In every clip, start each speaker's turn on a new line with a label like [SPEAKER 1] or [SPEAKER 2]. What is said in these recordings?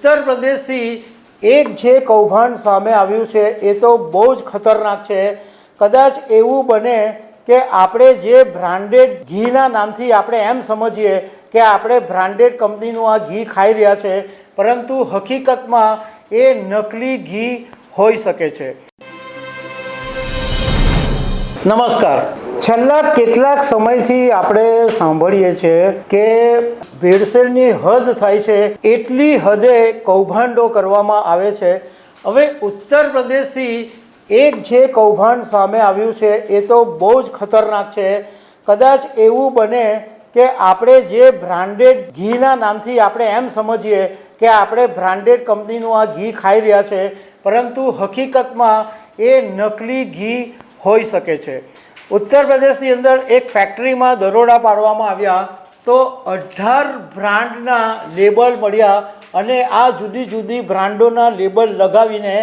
[SPEAKER 1] ઉત્તર પ્રદેશથી એક જે કૌભાંડ સામે આવ્યું છે, એ તો બહુ જ ખતરનાક છે. કદાચ એવું બને કે આપણે જે બ્રાન્ડેડ ઘીના નામથી આપણે એમ સમજીએ કે આપણે બ્રાન્ડેડ કંપનીનું આ ઘી ખાઈ રહ્યા છે, પરંતુ હકીકતમાં એ નકલી ઘી હોઈ શકે છે. નમસ્કાર. છેલ્લા કેટલાક સમયથી આપણે સાંભળીએ છીએ કે ભેળસેળની હદ થાય છે, એટલી હદે કૌભાંડો કરવામાં આવે છે. હવે ઉત્તર પ્રદેશથી એક જે કૌભાંડ સામે આવ્યું છે, એ તો બહુ જ ખતરનાક છે. કદાચ એવું બને કે આપણે જે બ્રાન્ડેડ ઘીના નામથી આપણે એમ સમજીએ કે આપણે બ્રાન્ડેડ કંપનીનું આ ઘી ખાઈ રહ્યા છે, પરંતુ હકીકતમાં એ નકલી ઘી હોઈ શકે છે. ઉત્તર પ્રદેશની અંદર એક ફેક્ટરીમાં દરોડા પાડવામાં આવ્યા. તો અઢાર બ્રાન્ડના લેબલ મળ્યા અને આ જુદી જુદી બ્રાન્ડોના લેબલ લગાવીને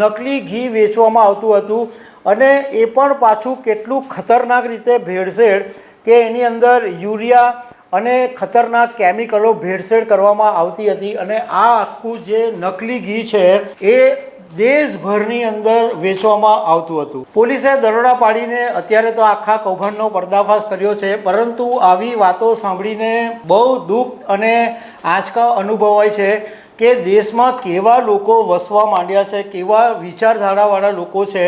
[SPEAKER 1] નકલી ઘી વેચવામાં આવતું હતું. અને એ પણ પાછું કેટલું ખતરનાક રીતે ભેળસેળ કે એની અંદર યુરિયા અને ખતરનાક કેમિકલો ભેળસેળ કરવામાં આવતી હતી. અને આ આખું જે નકલી ઘી છે, એ દેશભરની અંદર વેચવામાં આવતું હતું. પોલીસે દરોડા પાડીને અત્યારે તો આખા કૌભાંડનો પર્દાફાશ કર્યો છે, પરંતુ આવી વાતો સાંભળીને બહુ દુઃખ અને આંચકા અનુભવાય છે કે દેશમાં કેવા લોકો વસવા માંડ્યા છે, કેવા વિચારધારાવાળા લોકો છે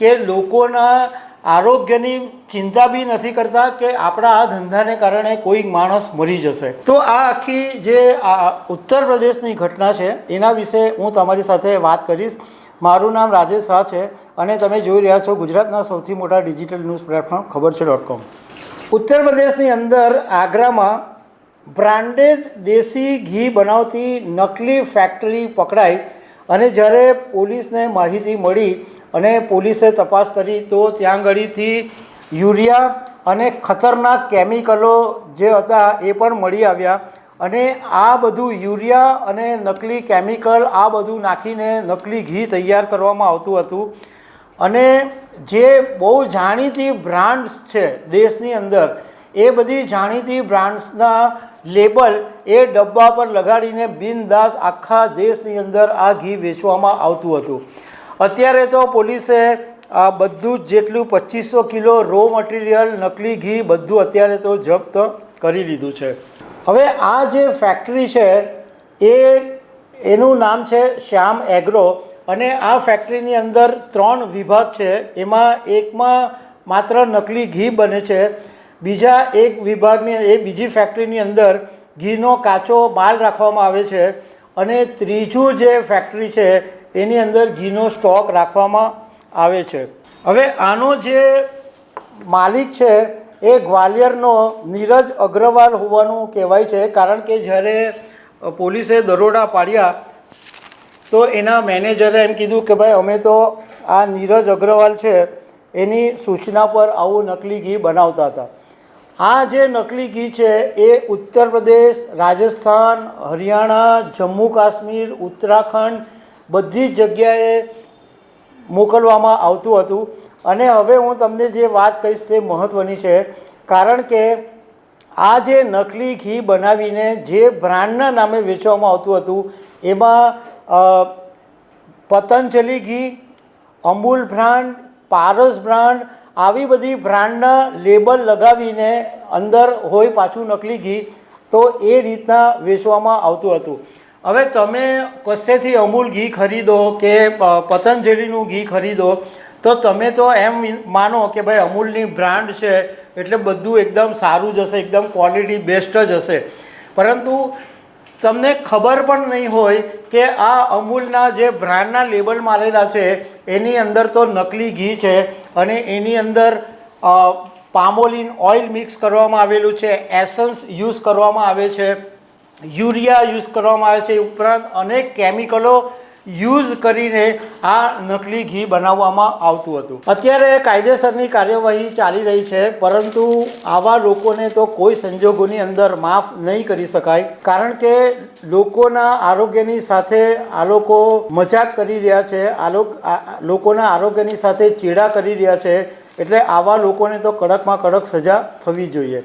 [SPEAKER 1] કે લોકોના આરોગ્યની ચિંતા બી નથી કરતા કે આપણા આ ધંધાને કારણે કોઈ માણસ મરી જશે. તો આ આખી જે આ ઉત્તર પ્રદેશની ઘટના છે, એના વિશે હું તમારી સાથે વાત કરીશ. મારું નામ રાજેશ શાહ છે અને તમે જોઈ રહ્યા છો ગુજરાતના સૌથી મોટા ડિજિટલ ન્યૂઝ પ્લેટફોર્મ ખબર છે ડોટ કોમ. ઉત્તર પ્રદેશની અંદર આગ્રામાં બ્રાન્ડેડ દેશી ઘી બનાવતી નકલી ફેક્ટરી પકડાઈ અને જ્યારે પોલીસને માહિતી મળી અને પોલીસે તપાસ કરી તો ત્યાં ગળીથી યુરિયા અને ખતરનાક કેમિકલો જે હતા એ પણ મળી આવ્યા. અને આ બધું યુરિયા અને નકલી કેમિકલ આ બધું નાખીને નકલી ઘી તૈયાર કરવામાં આવતું હતું. અને જે બહુ જાણીતી બ્રાન્ડ્સ છે દેશની અંદર, એ બધી જાણીતી બ્રાન્ડ્સના લેબલ એ ડબ્બા પર લગાડીને બિનદાસ આખા દેશની અંદર આ ઘી વેચવામાં આવતું હતું. અત્યારે તો પોલીસે આ બધું જ જેટલું પચીસો કિલો રો મટીરિયલ નકલી ઘી બધું અત્યારે તો જપ્ત કરી લીધું છે. હવે આ જે ફેક્ટરી છે, એ એનું નામ છે શ્યામ એગ્રો અને આ ફેક્ટરીની અંદર ત્રણ વિભાગ છે. એમાં એકમાં માત્ર નકલી ઘી બને છે. બીજા એક વિભાગની, એ બીજી ફેક્ટરીની અંદર ઘીનો કાચો માલ રાખવામાં આવે છે. અને ત્રીજું જે ફેક્ટરી છે એની અંદર ઘીનો સ્ટોક રાખવામાં આવે છે. હવે આનો જે માલિક છે, એ ગ્વાલિયરનો નીરજ અગ્રવાલ હોવાનું કહેવાય છે, કારણ કે જ્યારે પોલીસે દરોડા પાડ્યા, તો એના મેનેજરે એમ કીધું કે ભાઈ, અમે તો આ નીરજ અગ્રવાલ છે, એની સૂચના પર આવું નકલી ઘી બનાવતા હતા. આ જે નકલી ઘી છે, એ ઉત્તર પ્રદેશ, રાજસ્થાન, હરિયાણા, જમ્મુ કાશ્મીર, ઉત્તરાખંડ બધી જગ્યાએ મોકલવામાં આવતું હતું. અને હવે હું તમને જે વાત કહીશ તે મહત્ત્વની છે. કારણ કે આ જે નકલી ઘી બનાવીને જે બ્રાન્ડના નામે વેચવામાં આવતું હતું, એમાં પતંજલિ ઘી, અમૂલ બ્રાન્ડ, પારસ બ્રાન્ડ, આવી બધી બ્રાન્ડના લેબલ લગાવીને અંદર હોય પાછું નકલી ઘી, તો એ રીતના વેચવામાં આવતું હતું. હવે તમે કશેથી અમૂલ ઘી ખરીદો કે પતંજલિનું ઘી ખરીદો, તો તમે તો એમ માનો કે ભાઈ અમૂલની બ્રાન્ડ છે, એટલે બધું એકદમ સારું જ હશે, એકદમ ક્વોલિટી બેસ્ટ જ હશે. પરંતુ તમને ખબર પણ નહીં હોય કે આ અમૂલના જે બ્રાન્ડના લેબલ મારેલા છે, એની અંદર તો નકલી ઘી છે અને એની અંદર પામોલિન ઓઇલ મિક્સ કરવામાં આવેલું છે, એસન્સ યુઝ કરવામાં આવે છે. યુરિયા યુઝ કરવામાં આવે છે ઉપરાંત અનેક કેમિકલો યુઝ કરીને આ નકલી ઘી બનાવવામાં આવતું હતું. અત્યારે કાયદેસરની કાર્યવાહી ચાલી રહી છે, પરંતુ આવા લોકોને તો કોઈ સંજોગોની અંદર માફ નહીં કરી શકાય. કારણ કે લોકોના આરોગ્યની સાથે આ લોકો મજાક કરી રહ્યા છે આ, લોકોના આરોગ્યની સાથે ચેડા કરી રહ્યા છે, એટલે આવા લોકોને તો કડકમાં કડક સજા થવી જોઈએ.